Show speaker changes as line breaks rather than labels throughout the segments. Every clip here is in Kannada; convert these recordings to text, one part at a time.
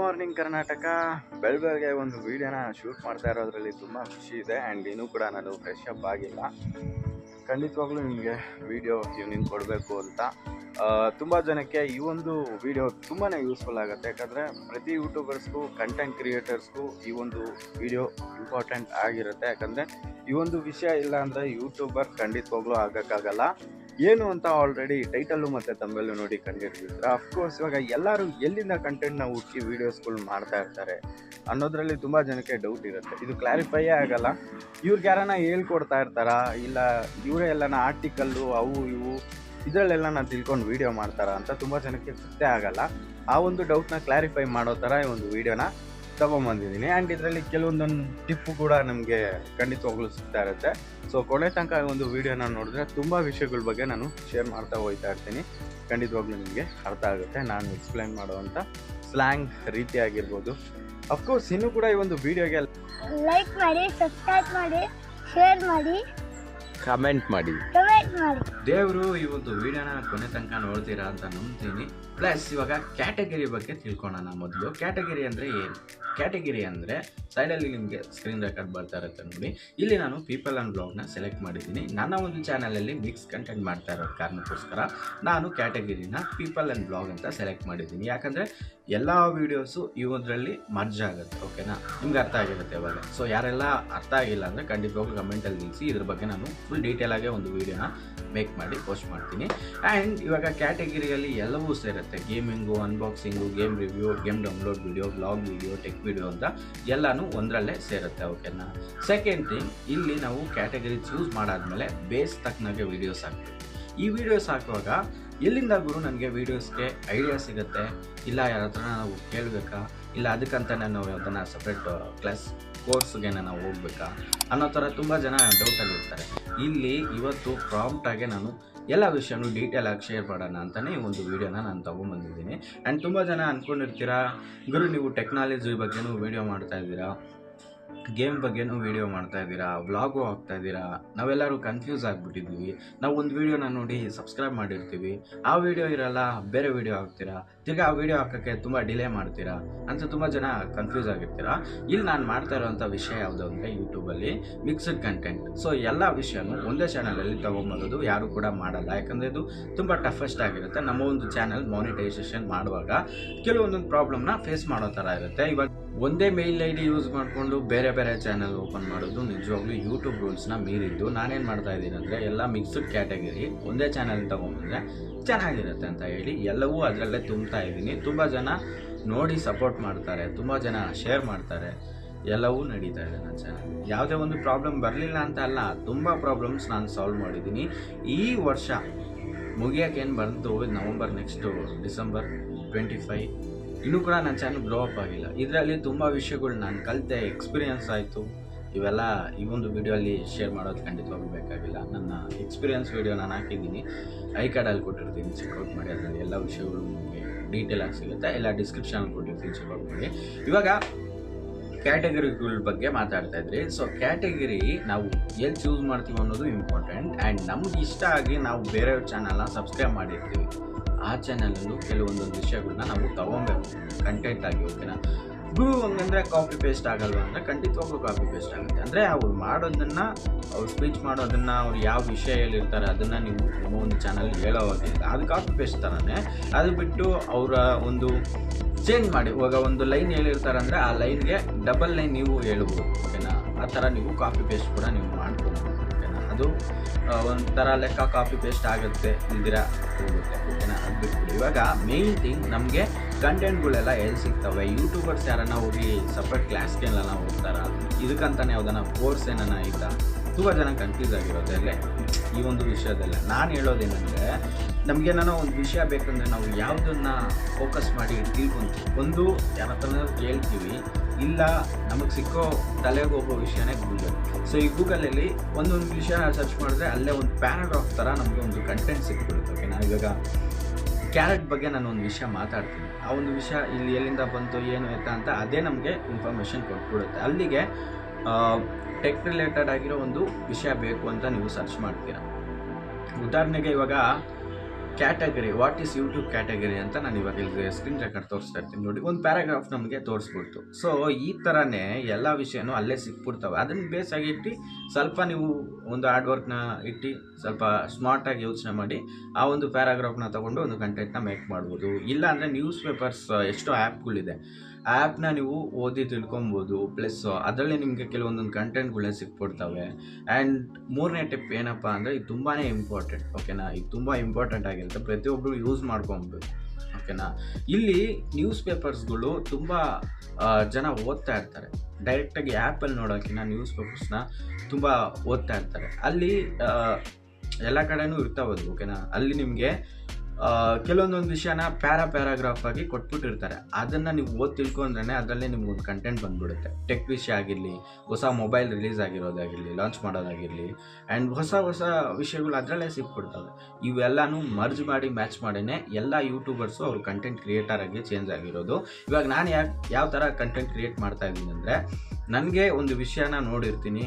ಮಾರ್ನಿಂಗ್ ಕರ್ನಾಟಕ ಬೆಳಗ್ಗೆ ಒಂದು ವೀಡಿಯೋನ ಶೂಟ್ ಮಾಡ್ತಾ ಇರೋದ್ರಲ್ಲಿ ತುಂಬ ಖುಷಿ ಇದೆ. ಆ್ಯಂಡ್ ಇನ್ನೂ ಕೂಡ ನಾನು ಫ್ರೆಶ್ ಅಪ್ ಆಗಿಲ್ಲ. ಖಂಡಿತವಾಗ್ಲೂ ನಿಮಗೆ ವಿಡಿಯೋ ಇವ್ನಿಂಗ್ ಕೊಡಬೇಕು ಅಂತ. ತುಂಬ ಜನಕ್ಕೆ ಈ ಒಂದು ವಿಡಿಯೋ ತುಂಬಾ ಯೂಸ್ಫುಲ್ ಆಗುತ್ತೆ. ಯಾಕಂದರೆ ಪ್ರತಿ ಯೂಟ್ಯೂಬರ್ಸ್ಗೂ ಕಂಟೆಂಟ್ ಕ್ರಿಯೇಟರ್ಸ್ಗೂ ಈ ಒಂದು ವಿಡಿಯೋ ಇಂಪಾರ್ಟೆಂಟ್ ಆಗಿರುತ್ತೆ. ಯಾಕಂದರೆ ಈ ಒಂದು ವಿಷಯ ಇಲ್ಲ ಅಂದರೆ ಯೂಟ್ಯೂಬರ್ ಖಂಡಿತವಾಗ್ಲೂ ಆಗೋಕ್ಕಾಗಲ್ಲ. ಏನು ಅಂತ ಆಲ್ರೆಡಿ ಟೈಟಲ್ಲು ಮತ್ತು ತಮ್ಮಲ್ಲೂ ನೋಡಿ ಕಂಡಿರ್ತೀರ ಅಫ್ಕೋರ್ಸ್ ಇವಾಗ ಎಲ್ಲರೂ ಎಲ್ಲಿಂದ ಕಂಟೆಂಟ್ನ ಹುಡುಕಿ ವೀಡಿಯೋಸ್ಗಳು ಮಾಡ್ತಾ ಇರ್ತಾರೆ ಅನ್ನೋದರಲ್ಲಿ ತುಂಬ ಜನಕ್ಕೆ ಡೌಟ್ ಇರುತ್ತೆ. ಇದು ಕ್ಲಾರಿಫೈಯೇ ಆಗಲ್ಲ. ಇವ್ರಿಗೆ ಯಾರನ್ನ ಹೇಳ್ಕೊಡ್ತಾ ಇರ್ತಾರಾ? ಇಲ್ಲ ಇವರೇ ಎಲ್ಲನ ಆರ್ಟಿಕಲ್ಲು ಅವು ಇವು, ಇದರಲ್ಲೆಲ್ಲ ನಾನು ತಿಳ್ಕೊಂಡು ವೀಡಿಯೋ ಮಾಡ್ತಾರಾ ಅಂತ ತುಂಬ ಜನಕ್ಕೆ ಗೊತ್ತೇ ಆಗಲ್ಲ. ಆ ಒಂದು ಡೌಟ್ನ ಕ್ಲಾರಿಫೈ ಮಾಡೋ ಥರ ಈ ಒಂದು ವೀಡಿಯೋನ ತೊಗೊಂಬಂದಿದ್ದೀನಿ. ಆ್ಯಂಡ್ ಇದರಲ್ಲಿ ಕೆಲವೊಂದೊಂದು ಟಿಪ್ಪು ಕೂಡ ನಮಗೆ ಖಂಡಿತವಾಗ್ಲೂ ಸಿಗ್ತಾ ಇರುತ್ತೆ. ಸೊ ಕೊನೆ ತನಕ ಒಂದು ವೀಡಿಯೋನ ನೋಡಿದ್ರೆ ತುಂಬ ವಿಷಯಗಳ ಬಗ್ಗೆ ನಾನು ಶೇರ್ ಮಾಡ್ತಾ ಹೋಗ್ತಾ ಇರ್ತೀನಿ. ಖಂಡಿತವಾಗ್ಲೂ ನಿಮಗೆ ಅರ್ಥ ಆಗುತ್ತೆ. ನಾನು ಎಕ್ಸ್ಪ್ಲೈನ್ ಮಾಡುವಂಥ ಸ್ಲ್ಯಾಂಗ್ ರೀತಿ ಆಗಿರ್ಬೋದು ಅಫ್ಕೋರ್ಸ್ ಇನ್ನೂ ಕೂಡ ಈ ಒಂದು ವೀಡಿಯೋಗೆ
ಲೈಕ್ ಮಾಡಿ ಸಬ್ಸ್ಕ್ರೈಬ್ ಮಾಡಿ ಶೇರ್ ಮಾಡಿ.
ಕಮೆಂಟ್ ಮಾಡಿ. ದೇವರು ಈ ಒಂದು ವಿಡಿಯೋನ ಕೊನೆ ತನಕ ನೋಡ್ತೀರಾ ಅಂತ ನಂಬ್ತೀನಿ. ಪ್ಲಸ್ ಇವಾಗ ಕ್ಯಾಟಗರಿ ಬಗ್ಗೆ ತಿಳ್ಕೊಳ್ಳೋಣ ಮೊದಲು. ಕ್ಯಾಟಗರಿ ಅಂದರೆ ಏನು? ಕ್ಯಾಟಗರಿ ಅಂದರೆ ಸೈಡಲ್ಲಿ ನಿಮಗೆ ಸ್ಕ್ರೀನ್ ರೆಕಾರ್ಡ್ ಬರ್ತಾ ಇರುತ್ತೆ ನೋಡಿ. ಇಲ್ಲಿ ನಾನು ಪೀಪಲ್ ಆ್ಯಂಡ್ ಬ್ಲಾಗ್ನ ಸೆಲೆಕ್ಟ್ ಮಾಡಿದ್ದೀನಿ. ನನ್ನ ಒಂದು ಚಾನಲಲ್ಲಿ ಮಿಕ್ಸ್ ಕಂಟೆಂಟ್ ಮಾಡ್ತಾ ಇರೋ ಕಾರಣಕ್ಕೋಸ್ಕರ ನಾನು ಕ್ಯಾಟಗರಿನ ಪೀಪಲ್ ಆ್ಯಂಡ್ ಬ್ಲಾಗ್ ಅಂತ ಸೆಲೆಕ್ಟ್ ಮಾಡಿದ್ದೀನಿ. ಯಾಕಂದರೆ ಎಲ್ಲ ವೀಡಿಯೋಸು ಒಂದರಲ್ಲಿ ಮರ್ಜ್ ಆಗುತ್ತೆ ಓಕೆನಾ ನಿಮ್ಗೆ ಅರ್ಥ ಆಗಿರುತ್ತೆ ಇವಾಗ. ಸೊ ಯಾರೆಲ್ಲ ಅರ್ಥ ಆಗಿಲ್ಲ ಅಂದರೆ ಖಂಡಿತವಾಗ್ಲೂ ಕಮೆಂಟಲ್ಲಿ ನಿಲ್ಲಿಸಿ ಇದ್ರ ಬಗ್ಗೆ ನಾನು ಫುಲ್ ಡೀಟೇಲಾಗೆ ಒಂದು ವೀಡಿಯೋನ ಮೇಕ್ ಮಾಡಿ ಪೋಸ್ಟ್ ಮಾಡ್ತೀನಿ. ಆ್ಯಂಡ್ ಇವಾಗ ಕ್ಯಾಟಗಿರಿಯಲ್ಲಿ ಎಲ್ಲವೂ ಸೇರುತ್ತೆ. Gaming unboxing game review game download video blog video tech video ಅಂತ ಎಲ್ಲನೂ ಒಂದರಲ್ಲೇ ಸೇರುತ್ತೆ. ಓಕೆನಾ ಸೆಕೆಂಡ್ ಥಿಂಗ್ ಇಲ್ಲಿ ನಾವು ಕ್ಯಾಟಗರಿ ಚೂಸ್ ಮಾಡಾದಮೇಲೆ ಬೇಸ್ ತಕ್ಕನಾಗೆ ವೀಡಿಯೋಸ್ ಹಾಕ್ತೀವಿ. ಈ ವಿಡಿಯೋಸ್ ಹಾಕುವಾಗ ಎಲ್ಲಿಂದ ಗುರು ನನಗೆ ವೀಡಿಯೋಸ್ಗೆ ಐಡಿಯಾ ಸಿಗುತ್ತೆ? ಇಲ್ಲ ಯಾರ ಹತ್ರ ನಾವು ಕೇಳಬೇಕಾ? ಇಲ್ಲ ಅದಕ್ಕಂತಲೇ ನಾವು ಅದನ್ನು ಸಪ್ರೇಟ್ ಕ್ಲಾಸ್ ಕೋರ್ಸ್ಗೆ ನಾವು ಹೋಗ್ಬೇಕಾ? ಅನ್ನೋ ಥರ ತುಂಬ ಜನ ಡೌಟಲ್ಲಿ ಇರ್ತಾರೆ. ಇಲ್ಲಿ ಇವತ್ತು ಪ್ರಾಂಪ್ಟಾಗೆ ನಾನು ಎಲ್ಲ ವಿಷಯನೂ ಡೀಟೇಲ್ ಆಗಿ ಶೇರ್ ಮಾಡೋಣ ಅಂತಲೇ ಒಂದು ವೀಡಿಯೋನ ನಾನು ತೊಗೊಂಬಂದಿದ್ದೀನಿ ಆ್ಯಂಡ್ ತುಂಬ ಜನ ಅಂದ್ಕೊಂಡಿರ್ತೀರಾ ಗುರು, ನೀವು ಟೆಕ್ನಾಲಜಿ ಬಗ್ಗೆನೂ ವೀಡಿಯೋ ಮಾಡ್ತಾ ಇದ್ದೀರಾ? ಗೇಮ್ ಬಗ್ಗೆನೂ ವೀಡಿಯೋ ಮಾಡ್ತಾ ಇದ್ದೀರಾ? ವ್ಲಾಗು ಆಗ್ತಾ ಇದ್ದೀರಾ? ನಾವೆಲ್ಲರೂ ಕನ್ಫ್ಯೂಸ್ ಆಗಿಬಿಟ್ಟಿದ್ದೀವಿ ನಾವು ಒಂದು ವೀಡಿಯೋನ ನೋಡಿ ಸಬ್ಸ್ಕ್ರೈಬ್ ಮಾಡಿರ್ತೀವಿ. ಆ ವೀಡಿಯೋ ಇರಲ್ಲ, ಬೇರೆ ವಿಡಿಯೋ ಹಾಕ್ತೀರಾ? ತಿರ್ಗಾ ಆ ವಿಡಿಯೋ ಹಾಕೋಕ್ಕೆ ತುಂಬ ಡಿಲೇ ಮಾಡ್ತೀರಾ? ಅಂತ ತುಂಬ ಜನ ಕನ್ಫ್ಯೂಸ್ ಆಗಿರ್ತೀರಾ? ಇಲ್ಲಿ ನಾನು ಮಾಡ್ತಾ ಇರೋವಂಥ ವಿಷಯ ಯಾವುದು ಅಂದರೆ ಯೂಟ್ಯೂಬಲ್ಲಿ ಮಿಕ್ಸ್ಡ್ ಕಂಟೆಂಟ್ ಸೊ ಎಲ್ಲ ವಿಷಯನೂ ಒಂದೇ ಚಾನಲಲ್ಲಿ ತೊಗೊಂಬರೋದು ಯಾರು ಕೂಡ ಮಾಡಲ್ಲ. ಯಾಕಂದರೆ ಇದು ತುಂಬ ಟಫೆಸ್ಟ್ ಆಗಿರುತ್ತೆ. ನಮ್ಮ ಒಂದು ಚಾನಲ್ ಮಾನಿಟೈಸೇಷನ್ ಮಾಡುವಾಗ ಕೆಲವೊಂದೊಂದು ಪ್ರಾಬ್ಲಮ್ನ ಫೇಸ್ ಮಾಡೋ ಥರ ಇರುತ್ತೆ. ಇವಾಗ ಒಂದೇ ಮೇಲ್ ಐ ಡಿ ಯೂಸ್ ಮಾಡಿಕೊಂಡು ಬೇರೆ ಬೇರೆ ಚಾನಲ್ ಓಪನ್ ಮಾಡೋದು ನಿಜವಾಗ್ಲೂ ಯೂಟ್ಯೂಬ್ ರೂಲ್ಸ್ನ ಮೀರಿದ್ದು. ನಾನೇನು ಮಾಡ್ತಾ ಇದ್ದೀನಿ ಅಂದರೆ ಎಲ್ಲ ಮಿಕ್ಸ್ಡ್ ಕ್ಯಾಟಗರಿ ಒಂದೇ ಚಾನಲ್ ತೊಗೊಂಬಂದರೆ ಚೆನ್ನಾಗಿರುತ್ತೆ ಅಂತ ಹೇಳಿ ಎಲ್ಲವೂ ಅದರಲ್ಲೇ ತುಂಬ್ತಾ ಇದ್ದೀನಿ. ತುಂಬ ಜನ ನೋಡಿ ಸಪೋರ್ಟ್ ಮಾಡ್ತಾರೆ, ತುಂಬ ಜನ ಶೇರ್ ಮಾಡ್ತಾರೆ, ಎಲ್ಲವೂ ನಡೀತಾ ಇದೆ ನನ್ನ ಚಾನಲ್ ಯಾವುದೇ ಒಂದು ಪ್ರಾಬ್ಲಮ್ ಬರಲಿಲ್ಲ ಅಂತ ಅಲ್ಲ, ತುಂಬ ಪ್ರಾಬ್ಲಮ್ಸ್ ನಾನು ಸಾಲ್ವ್ ಮಾಡಿದ್ದೀನಿ. ಈ ವರ್ಷ ಮುಗಿಯೋಕ್ಕೇನು ಬಂತು November next December twenty five ಇನ್ನೂ ಕೂಡ ನನ್ನ ಚಾನಲ್ ಗ್ರೋ ಅಪ್ ಆಗಿಲ್ಲ. ಇದರಲ್ಲಿ ತುಂಬ ವಿಷಯಗಳು ನಾನು ಕಲಿತೆ ಎಕ್ಸ್ಪೀರಿಯನ್ಸ್ ಆಯಿತು. ಇವೆಲ್ಲ ಈ ಒಂದು ವಿಡಿಯೋಲ್ಲಿ ಶೇರ್ ಮಾಡೋದು ಖಂಡಿತವಾಗ್ಲೂ ಬೇಕಾಗಿಲ್ಲ. ನನ್ನ ಎಕ್ಸ್ಪೀರಿಯನ್ಸ್ ವೀಡಿಯೋ ನಾನು ಹಾಕಿದ್ದೀನಿ. ಐ ಕಾರ್ಡಲ್ಲಿ ಕೊಟ್ಟಿರ್ತೀನಿ ಚೆಕ್ಔಟ್ ಮಾಡಿ. ಅದರಲ್ಲಿ ಎಲ್ಲ ವಿಷಯಗಳು ನಿಮಗೆ ಆಗಿ ಸಿಗುತ್ತೆ. ಎಲ್ಲ ಡಿಸ್ಕ್ರಿಪ್ಷನ್ ಕೊಟ್ಟಿರ್ತೀನಿ ಚೆಕ್ಔಟ್ ಮಾಡಿ. ಇವಾಗ ಕ್ಯಾಟಗರಿಗಳ ಬಗ್ಗೆ ಮಾತಾಡ್ತಾ ಇದ್ರಿ. ಸೊ ಕ್ಯಾಟಗರಿ ನಾವು ಎಲ್ಲಿ ಚೂಸ್ ಮಾಡ್ತೀವಿ ಅನ್ನೋದು ಇಂಪಾರ್ಟೆಂಟ್ ಆ್ಯಂಡ್ ನಮ್ಗೆ ಇಷ್ಟ ಆಗಿ ನಾವು ಬೇರೆಯವ್ರ ಚಾನಲ್ನ ಸಬ್ಸ್ಕ್ರೈಬ್ ಮಾಡಿರ್ತೀವಿ. ಆ ಚಾನಲಲ್ಲೂ ಕೆಲವೊಂದೊಂದು ವಿಷಯಗಳನ್ನ ನಾವು ತಗೊಬೇಕು. ಕಂಟೆಂಟ್ ಆಗಿ ಓಕೆನಾ ಗುರು ಹಂಗಂದ್ರೆ ಕಾಪಿ ಪೇಸ್ಟ್ ಆಗಲ್ವಾ ಅಂದರೆ ಖಂಡಿತವಾಗ್ಲೂ ಕಾಪಿ ಪೇಸ್ಟ್ ಆಗುತ್ತೆ. ಅಂದರೆ ಅವ್ರು ಮಾಡೋದನ್ನು, ಅವ್ರು ಸ್ಪೀಚ್ ಮಾಡೋದನ್ನ, ಅವ್ರು ಯಾವ ವಿಷಯ ಹೇಳಿರ್ತಾರೆ ಅದನ್ನು ನೀವು ಒಂದು ಚಾನಲ್ ಹೇಳೋವಾಗಿಲ್ಲ ಅದು ಕಾಪಿ ಪೇಸ್ಟ್ ಥರನೇ ಅದು ಬಿಟ್ಟು ಅವರ ಒಂದು ಚೇಂಜ್ ಮಾಡಿ, ಇವಾಗ ಒಂದು ಲೈನ್ ಹೇಳಿರ್ತಾರೆ ಅಂದರೆ ಆ ಲೈನ್ಗೆ ಡಬಲ್ ಲೈನ್ ನೀವು ಹೇಳ್ಬೋದು ಓಕೆನಾ ಆ ಥರ ನೀವು ಕಾಪಿ ಪೇಸ್ಟ್ ಕೂಡ ನೀವು ಓಕೆನಾ ಅದು ಒಂಥರ ಲೆಕ್ಕ ಕಾಪಿ ಪೇಸ್ಟ್ ಆಗುತ್ತೆ ಇಲ್ದಿರ ಹೋಗುತ್ತೆ, ಓಕೆನಾ? ಅದು ಬಿಟ್ಬಿಡಿ. ಇವಾಗ ಮೇಯ್ನ್ ಥಿಂಗ್ ನಮಗೆ ಕಂಟೆಂಟ್ಗಳೆಲ್ಲ ಎಲ್ಲಿ ಸಿಗ್ತವೆ? ಯೂಟ್ಯೂಬರ್ಸ್ ಯಾರನ್ನ ಹೋಗಿ ಸಪ್ರೇಟ್ ಕ್ಲಾಸ್ಗೆಲ್ಲ ಹೋಗ್ತಾರ? ಇದಕ್ಕಂತಾನೆ ಯಾವ್ದಾನ ಕೋರ್ಸ್ ಏನನ್ನ ಇಲ್ಲ ತುಂಬ ಜನ ಕನ್ಫ್ಯೂಸ್ ಆಗಿರೋದಲ್ಲೇ ಈ ಒಂದು ವಿಷಯದಲ್ಲೇ. ನಾನು ಹೇಳೋದೇನೆಂದರೆ ನಮಗೆ ಏನೋ ಒಂದು ವಿಷಯ ಬೇಕಂದರೆ ನಾವು ಯಾವುದನ್ನ ಫೋಕಸ್ ಮಾಡಿ ತಿಳ್ಕೊತೀವಿ. ಒಂದು, ಯಾರ ಕೇಳ್ತೀವಿ, ಇಲ್ಲ ನಮಗೆ ಸಿಕ್ಕೋ ತಲೆಗೆ ಹೋಗೋ ವಿಷಯನೇ ಗೂಗಲ್ ಸೊ ಈ ಗೂಗಲಲ್ಲಿ ಒಂದೊಂದು ವಿಷಯ ಸರ್ಚ್ ಮಾಡಿದ್ರೆ ಅಲ್ಲೇ ಒಂದು ಪ್ಯಾರಾಗ್ರಾಫ್ ಥರ ನಮಗೆ ಒಂದು ಕಂಟೆಂಟ್ ಸಿಕ್ಬಿಡುತ್ತೆ ಓಕೆ ನಾನು ಇವಾಗ ಕ್ಯಾರೆಟ್ ಬಗ್ಗೆ ನಾನು ಒಂದು ವಿಷಯ ಮಾತಾಡ್ತೀನಿ. ಆ ಒಂದು ವಿಷಯ ಇಲ್ಲಿ ಎಲ್ಲಿಂದ ಬಂತು, ಏನು ಎತ್ತ ಅಂತ ಅದೇ ನಮಗೆ ಇನ್ಫಾರ್ಮೇಷನ್ ಕೊಟ್ಬಿಡುತ್ತೆ. ಅಲ್ಲಿಗೆ ಟೆಕ್ ರಿಲೇಟೆಡ್ ಆಗಿರೋ ಒಂದು ವಿಷಯ ಬೇಕು ಅಂತ ನೀವು ಸರ್ಚ್ ಮಾಡ್ತೀರಾ. ಉದಾಹರಣೆಗೆ ಇವಾಗ category what is YouTube category ಅಂತ ನಾನು ಇವಾಗ ಇಲ್ಲಿ ಸ್ಕ್ರೀನ್ ರೆಕಾರ್ಡ್ ತೋರಿಸ್ತಾ ಇರ್ತೀನಿ ನೋಡಿ. ಒಂದು ಪ್ಯಾರಾಗ್ರಾಫ್ ನಮಗೆ ತೋರಿಸ್ಬಿಡ್ತು. ಸೊ ಈ ಥರನೇ ಎಲ್ಲ ವಿಷಯನೂ ಅಲ್ಲೇ ಸಿಕ್ಬಿಡ್ತವೆ. ಅದನ್ನು ಬೇಸಾಗಿ ಇಟ್ಟು ಸ್ವಲ್ಪ ನೀವು ಒಂದು ಹಾರ್ಡ್ ವರ್ಕ್ನ ಇಟ್ಟು ಸ್ವಲ್ಪ ಸ್ಮಾರ್ಟಾಗಿ ಯೋಚನೆ ಮಾಡಿ ಆ ಒಂದು ಪ್ಯಾರಾಗ್ರಾಫ್ನ ತಗೊಂಡು ಒಂದು ಕಂಟೆಂಟ್ನ ಮೇಕ್ ಮಾಡ್ಬೋದು. ಇಲ್ಲ ಅಂದರೆ ನ್ಯೂಸ್ ಪೇಪರ್ಸ್ ಎಷ್ಟೋ ಆ್ಯಪ್ಗಳಿದೆ ಆ್ಯಪ್ನ ನೀವು ಓದಿ ತಿಳ್ಕೊಬೋದು ಪ್ಲಸ್ ಅದರಲ್ಲೇ ನಿಮಗೆ ಕೆಲವೊಂದೊಂದು ಕಂಟೆಂಟ್ಗಳೇ ಸಿಕ್ಬಿಡ್ತವೆ. ಆ್ಯಂಡ್ ಮೂರನೇ ಟಿಪ್ ಏನಪ್ಪ ಅಂದರೆ ಇದು ತುಂಬಾ ಇಂಪಾರ್ಟೆಂಟ್ ಓಕೆನಾ ಇದು ತುಂಬ ಇಂಪಾರ್ಟೆಂಟ್ ಆಗಿರುತ್ತೆ. ಪ್ರತಿಯೊಬ್ಬರು ಯೂಸ್ ಮಾಡ್ಕೊಬೋದು ಓಕೆನಾ ಇಲ್ಲಿ ನ್ಯೂಸ್ ಪೇಪರ್ಸ್ಗಳು ತುಂಬ ಜನ ಓದ್ತಾ ಇರ್ತಾರೆ. ಡೈರೆಕ್ಟಾಗಿ ಆ್ಯಪಲ್ಲಿ ನೋಡೋಕ್ಕಿಂತ ನ್ಯೂಸ್ ಪೇಪರ್ಸ್ನ ತುಂಬ ಓದ್ತಾ ಇರ್ತಾರೆ. ಅಲ್ಲಿ ಎಲ್ಲ ಕಡೆಯೂ ಕಡೆನೂ ಇರ್ತಾವದು ಓಕೆನಾ ಅಲ್ಲಿ ನಿಮಗೆ ಕೆಲವೊಂದೊಂದು ವಿಷಯನ ಪ್ಯಾರಾ ಪ್ಯಾರಾಗ್ರಾಫ್ ಆಗಿ ಕೊಟ್ಬಿಟ್ಟಿರ್ತಾರೆ. ಅದನ್ನು ನೀವು ಓದಿ ತಿಳ್ಕೊಂಡ್ರೆ ಅದರಲ್ಲೇ ನಿಮ್ಗೆ ಒಂದು ಕಂಟೆಂಟ್ ಬಂದ್ಬಿಡುತ್ತೆ. ಟೆಕ್ ವಿಷಯ ಆಗಿರಲಿ, ಹೊಸ ಮೊಬೈಲ್ ರಿಲೀಸ್ ಆಗಿರೋದಾಗಿರಲಿ ಲಾಂಚ್ ಮಾಡೋದಾಗಿರಲಿ ಆ್ಯಂಡ್ ಹೊಸ ಹೊಸ ವಿಷಯಗಳು ಅದರಲ್ಲೇ ಸಿಕ್ಬಿಡ್ತವೆ. ಇವೆಲ್ಲನೂ ಮರ್ಜ್ ಮಾಡಿ ಮ್ಯಾಚ್ ಮಾಡಿನೇ ಎಲ್ಲ ಯೂಟ್ಯೂಬರ್ಸು ಅವರು ಕಂಟೆಂಟ್ ಕ್ರಿಯೇಟರ್ ಆಗಿ ಚೇಂಜ್ ಆಗಿರೋದು. ಇವಾಗ ನಾನು ಯಾಕೆ ಯಾವ ಥರ ಕಂಟೆಂಟ್ ಕ್ರಿಯೇಟ್ ಮಾಡ್ತಾ ಇದ್ದೀನಿ ಅಂದರೆ, ನನಗೆ ಒಂದು ವಿಷಯನ ನೋಡಿರ್ತೀನಿ.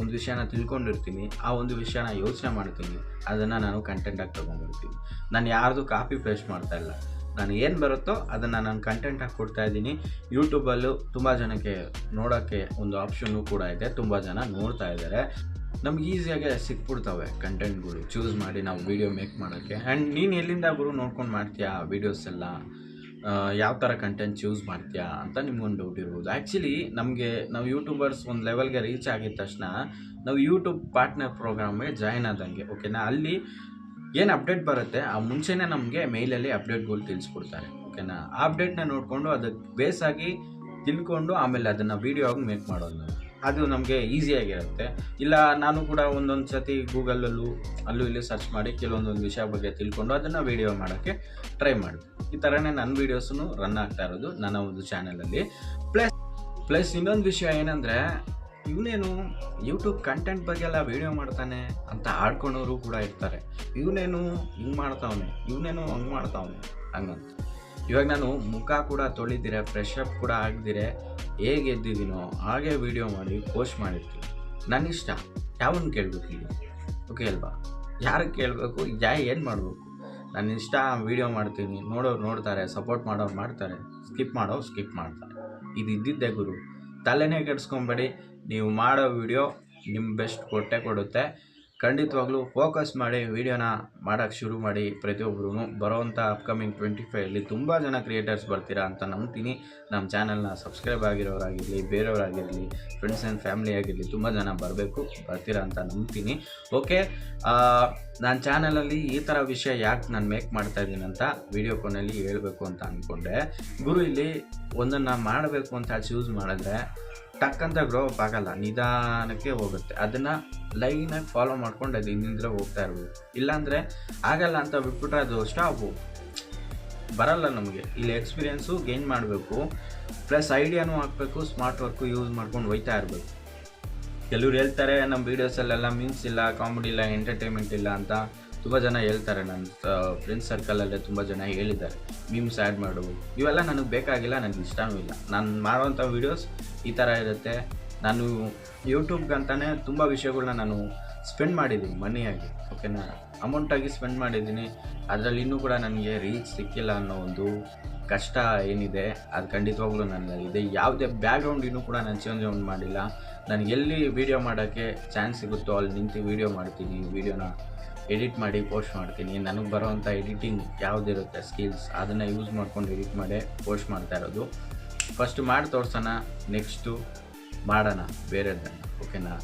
ಒಂದು ವಿಷಯನ ತಿಳ್ಕೊಂಡಿರ್ತೀನಿ, ಆ ಒಂದು ವಿಷಯನ ಯೋಚನೆ ಮಾಡ್ತೀನಿ, ಅದನ್ನು ನಾನು ಕಂಟೆಂಟಾಗಿ ತೊಗೊಂಡಿರ್ತೀನಿ ನಾನು ಯಾರ್ದು ಕಾಪಿ ಪೇಸ್ಟ್ ಮಾಡ್ತಾ ಇಲ್ಲ. ನಾನು ಏನು ಬರುತ್ತೋ ಅದನ್ನು ನಾನು ಕಂಟೆಂಟಾಗಿ ಕೊಡ್ತಾ ಇದ್ದೀನಿ. ಯೂಟ್ಯೂಬಲ್ಲೂ ತುಂಬ ಜನಕ್ಕೆ ನೋಡೋಕ್ಕೆ ಒಂದು ಆಪ್ಷನ್ನು ಕೂಡ ಇದೆ. ತುಂಬ ಜನ ನೋಡ್ತಾ ಇದ್ದಾರೆ ನಮ್ಗೆ ಈಸಿಯಾಗಿ ಸಿಕ್ಬಿಡ್ತವೆ ಕಂಟೆಂಟ್ಗಳು ಚೂಸ್ ಮಾಡಿ ನಾವು ವೀಡಿಯೋ ಮೇಕ್ ಮಾಡೋಕ್ಕೆ ಆ್ಯಂಡ್ ನೀನು ಎಲ್ಲಿಂದ ಗುರು ನೋಡ್ಕೊಂಡು ಮಾಡ್ತೀಯಾ ವೀಡಿಯೋಸ್ ಎಲ್ಲ? ಯಾವ ಥರ ಕಂಟೆಂಟ್ ಚೂಸ್ ಮಾಡ್ತೀಯಾ ಅಂತ ನಿಮ್ಗೊಂದು ಡೌಟ್ ಇರ್ಬೋದು. ಆ್ಯಕ್ಚುಲಿ ನಮಗೆ ನಾವು ಯೂಟ್ಯೂಬರ್ಸ್ ಒಂದು ಲೆವೆಲ್ಗೆ ರೀಚ್ ಆಗಿದ ತಕ್ಷಣ ನಾವು ಯೂಟ್ಯೂಬ್ ಪಾರ್ಟ್ನರ್ ಪ್ರೋಗ್ರಾಮ್ಗೆ ಜಾಯ್ನ್ ಆದಂಗೆ ಓಕೆನಾ ಅಲ್ಲಿ ಏನು ಅಪ್ಡೇಟ್ ಬರುತ್ತೆ, ಆ ಮುಂಚೆನೇ ನಮಗೆ ಮೇಲಲ್ಲಿ ಅಪ್ಡೇಟ್ಗಳು ತಿಳಿಸ್ಕೊಡ್ತಾರೆ ಓಕೆನಾ ಆ ಅಪ್ಡೇಟ್ನ ನೋಡಿಕೊಂಡು ಅದಕ್ಕೆ ಬೇಸಾಗಿ ತಿಳ್ಕೊಂಡು ಆಮೇಲೆ ಅದನ್ನು ವೀಡಿಯೋ ಆಗಿ ಮೇಕ್ ಮಾಡೋದು ಅದು ನಮಗೆ ಈಸಿಯಾಗಿರುತ್ತೆ ಇಲ್ಲ, ನಾನು ಕೂಡ ಒಂದೊಂದು ಸತಿ ಗೂಗಲಲ್ಲೂ ಅಲ್ಲೂ ಇಲ್ಲಿ ಸರ್ಚ್ ಮಾಡಿ, ಕೆಲವೊಂದೊಂದು ವಿಷಯ ಬಗ್ಗೆ ತಿಳ್ಕೊಂಡು ಅದನ್ನು ವೀಡಿಯೋ ಮಾಡೋಕ್ಕೆ ಟ್ರೈ ಮಾಡಿದೆ. ಈ ಥರನೇ ನನ್ನ ವಿಡಿಯೋಸ್ನು ರನ್ ಆಗ್ತಾ ಇರೋದು ನನ್ನ ಒಂದು ಚಾನಲಲ್ಲಿ ಪ್ಲಸ್ ಪ್ಲಸ್ ಇನ್ನೊಂದು ವಿಷಯ ಏನಂದರೆ, ಇವನೇನು ಯೂಟ್ಯೂಬ್ ಕಂಟೆಂಟ್ ಬಗ್ಗೆ ಎಲ್ಲ ವೀಡಿಯೋ ಮಾಡ್ತಾನೆ ಅಂತ ಆಡ್ಕೊಳೋರು ಕೂಡ ಇರ್ತಾರೆ. ಇವನೇನು ಹಿಂಗೆ ಮಾಡ್ತಾವನೆ? ಇವನೇನು ಹಂಗೆ ಮಾಡ್ತಾವನೆ? ಹಂಗಂತ. ಇವಾಗ ನಾನು ಮುಖ ಕೂಡ ತೊಳಿದಿರೆ ಫ್ರೆಶ್ ಅಪ್ ಕೂಡ ಆಗದಿರೆ ಹೇಗೆ ಎದ್ದಿದ್ದೀನೋ ಹಾಗೆ ವೀಡಿಯೋ ಮಾಡಿ ಪೋಸ್ಟ್ ಮಾಡಿರ್ತೀನಿ. ನನ್ನ ಇಷ್ಟ ಯಾವನ್ನ ಕೇಳಬೇಕು ಈಗ? ಓಕೆ ಅಲ್ವಾ? ಯಾರಿಗೆ ಕೇಳಬೇಕು? ಯಾ ಏನು ಮಾಡಬೇಕು? ನನ್ನ ಇಷ್ಟ ವೀಡಿಯೋ ಮಾಡ್ತೀನಿ. ನೋಡೋರು ನೋಡ್ತಾರೆ, ಸಪೋರ್ಟ್ ಮಾಡೋರು ಮಾಡ್ತಾರೆ. ಸ್ಕಿಪ್ ಮಾಡೋರು ಸ್ಕಿಪ್ ಮಾಡ್ತಾರೆ. ಇದು ಇದ್ದಿದ್ದೇ ಗುರು. ತಲೆನೇ ಕೆಡಿಸ್ಕೊಂಬೇಡಿ. ನೀವು ಮಾಡೋ ವೀಡಿಯೋ ನಿಮ್ಮ ಬೆಸ್ಟ್ ಕೊಟ್ಟೆ ಕೊಡುತ್ತೆ. ಖಂಡಿತವಾಗ್ಲೂ ಫೋಕಸ್ ಮಾಡಿ ವೀಡಿಯೋನ ಮಾಡೋಕ್ಕೆ ಶುರು ಮಾಡಿ ಪ್ರತಿಯೊಬ್ಬರೂ ಬರೋವಂಥ ಅಪ್ಕಮಿಂಗ್ ಟ್ವೆಂಟಿ ಫೈವಲ್ಲಿ ತುಂಬ ಜನ ಕ್ರಿಯೇಟರ್ಸ್ ಬರ್ತೀರಾ ಅಂತ ನಂಬ್ತೀನಿ. ನಮ್ಮ ಚಾನಲ್ನ ಸಬ್ಸ್ಕ್ರೈಬ್ ಆಗಿರೋರಾಗಿರಲಿ, ಬೇರೆಯವರಾಗಿರಲಿ ಫ್ರೆಂಡ್ಸ್ ಆ್ಯಂಡ್ ಫ್ಯಾಮಿಲಿ ಆಗಿರಲಿ ತುಂಬ ಜನ ಬರಬೇಕು, ಬರ್ತೀರಾ ಅಂತ ನಂಬ್ತೀನಿ. ಓಕೆ ನಾನು ಚಾನಲಲ್ಲಿ ಈ ಥರ ವಿಷಯ ಯಾಕೆ ನಾನು ಮೇಕ್ ಮಾಡ್ತಾ ಇದ್ದೀನಿ ಅಂತ ವಿಡಿಯೋ ಕೊನೆಯಲ್ಲಿ ಹೇಳಬೇಕು ಅಂತ ಅಂದ್ಕೊಂಡೆ ಗುರು ಇಲ್ಲಿ ಒಂದನ್ನು ಮಾಡಬೇಕು ಅಂತ ಚೂಸ್ ಮಾಡಿದ್ರೆ ಟಕ್ ಅಂತ ಗ್ರೋ ಅಪ್ ಆಗಲ್ಲ ನಿಧಾನಕ್ಕೆ ಹೋಗುತ್ತೆ. ಅದನ್ನು ಲೈನಾಗಿ ಫಾಲೋ ಮಾಡ್ಕೊಂಡು ಅದು ಹಿಂದಿಂದ್ರೆ ಹೋಗ್ತಾ ಇರ್ಬೋದು. ಇಲ್ಲಾಂದರೆ ಆಗಲ್ಲ ಅಂತ ಬಿಟ್ಬಿಟ್ರೆ ಅದು ಸ್ಟಾಪು ಬರಲ್ಲ ನಮಗೆ. ಇಲ್ಲಿ ಎಕ್ಸ್ಪೀರಿಯೆನ್ಸು ಗೇನ್ ಮಾಡಬೇಕು. ಪ್ಲಸ್ ಐಡಿಯಾನೂ ಹಾಕಬೇಕು ಸ್ಮಾರ್ಟ್ ವರ್ಕು ಯೂಸ್ ಮಾಡ್ಕೊಂಡು ಹೋಯ್ತಾ ಇರಬೇಕು. ಕೆಲವ್ರು ಹೇಳ್ತಾರೆ ನಮ್ಮ ವೀಡಿಯೋಸಲ್ಲೆಲ್ಲ ಮೀನ್ಸ್ ಇಲ್ಲ ಕಾಮಿಡಿ ಇಲ್ಲ ಎಂಟರ್ಟೈನ್ಮೆಂಟ್ ಇಲ್ಲ ಅಂತ. ತುಂಬ ಜನ ಹೇಳ್ತಾರೆ ನನ್ನ ಫ್ರೆಂಡ್ಸ್ ಸರ್ಕಲಲ್ಲೇ ತುಂಬ ಜನ ಹೇಳಿದ್ದಾರೆ. ಮೀಮ್ಸ್ ಆ್ಯಡ್ ಮಾಡು ಇವೆಲ್ಲ ನನಗೆ ಬೇಕಾಗಿಲ್ಲ, ನನಗೆ ಇಷ್ಟವೂ ಇಲ್ಲ. ನಾನು ಮಾಡುವಂಥ ವೀಡಿಯೋಸ್ ಈ ಥರ ಇರುತ್ತೆ. ನಾನು ಯೂಟ್ಯೂಬ್ಗಂತಾನೆ ತುಂಬ ವಿಷಯಗಳನ್ನ ನಾನು ಸ್ಪೆಂಡ್ ಮಾಡಿದ್ದೀನಿ ಮನಿಯಾಗಿ ಓಕೆನಾ ಅಮೌಂಟಾಗಿ ಸ್ಪೆಂಡ್ ಮಾಡಿದ್ದೀನಿ. ಅದರಲ್ಲಿ ಇನ್ನೂ ಕೂಡ ನನಗೆ ರೀಚ್ ಸಿಕ್ಕಿಲ್ಲ ಅನ್ನೋ ಒಂದು ಕಷ್ಟ ಏನಿದೆ, ಅದು ಖಂಡಿತವಾಗ್ಲೂ ಇದೆ. ಯಾವುದೇ ಬ್ಯಾಕ್ಗ್ರೌಂಡ್ ಇನ್ನೂ ಕೂಡ ನಾನು ಚೇಂಜ್ ಮಾಡಿಲ್ಲ. ನನಗೆ ಎಲ್ಲಿ ವೀಡಿಯೋ ಮಾಡೋಕ್ಕೆ ಚಾನ್ಸ್ ಸಿಗುತ್ತೋ ಅಲ್ಲಿ ನಿಂತು ವೀಡಿಯೋ ಮಾಡ್ತೀನಿ ವೀಡಿಯೋನ ಎಡಿಟ್ ಮಾಡಿ ಪೋಸ್ಟ್ ಮಾಡ್ತೀನಿ. ನನಗೆ ಬರೋವಂಥ ಎಡಿಟಿಂಗ್ ಯಾವುದಿರುತ್ತೆ? ಸ್ಕಿಲ್ಸ್ ಅದನ್ನು ಯೂಸ್ ಮಾಡ್ಕೊಂಡು ಎಡಿಟ್ ಮಾಡಿ ಪೋಸ್ಟ್ ಮಾಡ್ತಾ ಇರೋದು. ಫಸ್ಟ್ ಮಾಡಿ ತೋರ್ಸೋಣ ನೆಕ್ಸ್ಟು ಮಾಡೋಣ ಬೇರೆದನ್ನು. ಓಕೆನಾ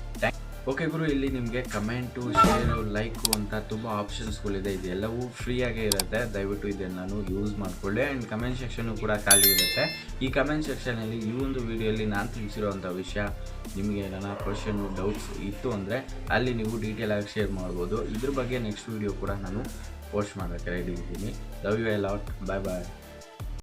ಓಕೆ ಗುರು, ಇಲ್ಲಿ ನಿಮಗೆ ಕಮೆಂಟು ಶೇರು ಲೈಕು ಅಂತ ತುಂಬ ಆಪ್ಷನ್ಸ್ಗಳಿದೆ ಇದೆಲ್ಲವೂ ಫ್ರೀಯಾಗೇ ಇರುತ್ತೆ. ದಯವಿಟ್ಟು ಇದನ್ನು ಯೂಸ್ ಮಾಡಿಕೊಳ್ಳಿ. ಆ್ಯಂಡ್ ಕಮೆಂಟ್ ಸೆಕ್ಷನು ಕೂಡ ಖಾಲಿ ಇರುತ್ತೆ. ಈ ಕಮೆಂಟ್ ಸೆಕ್ಷನಲ್ಲಿ ಈ ಒಂದು ವಿಡಿಯೋಲಿ ನಾನು ತಿಳಿಸಿರುವಂಥ ವಿಷಯ, ನಿಮಗೆ ಏನಾರ ಕ್ವಶನು ಡೌಟ್ಸ್ ಇತ್ತು ಅಂದರೆ ಅಲ್ಲಿ ನೀವು ಡೀಟೇಲ್ ಆಗಿ ಶೇರ್ ಮಾಡ್ಬೋದು. ಇದ್ರ ಬಗ್ಗೆ ನೆಕ್ಸ್ಟ್ ವಿಡಿಯೋ ಕೂಡ ನಾನು ಪೋಸ್ಟ್ ಮಾಡೋಕ್ಕೆ ರೆಡಿ ಇದ್ದೀನಿ. Love you all lot bye bye